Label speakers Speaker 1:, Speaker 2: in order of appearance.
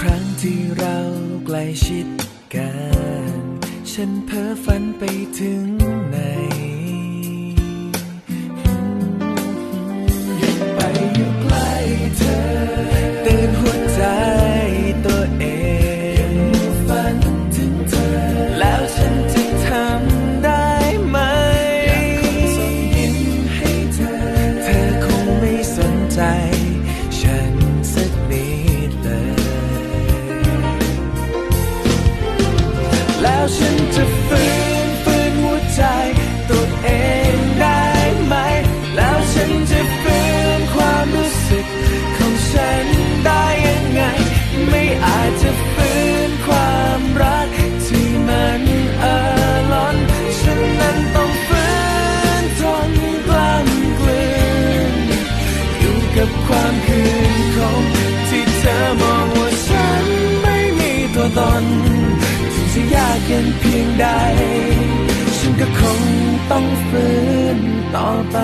Speaker 1: ครั้งที่เราใกล้ชิดกัน ฉันเพ้อฝันไปถึง ฉันจะฟื้นฟื้นหัวใจตัวเองได้ไหม แล้วฉันจะฟื้นความรู้สึกของฉันได้ยังไง ไม่อาจจะฟื้นความรักที่มันเออล้นฉันนั้นต้องฟื้นทนกล้ำกลืนอยู่กับความคืนคงที่เธอมองว่าฉันไม่มีตัวตน ยากเย็นเพียงใด ฉันก็คงต้องฝืนต่อไป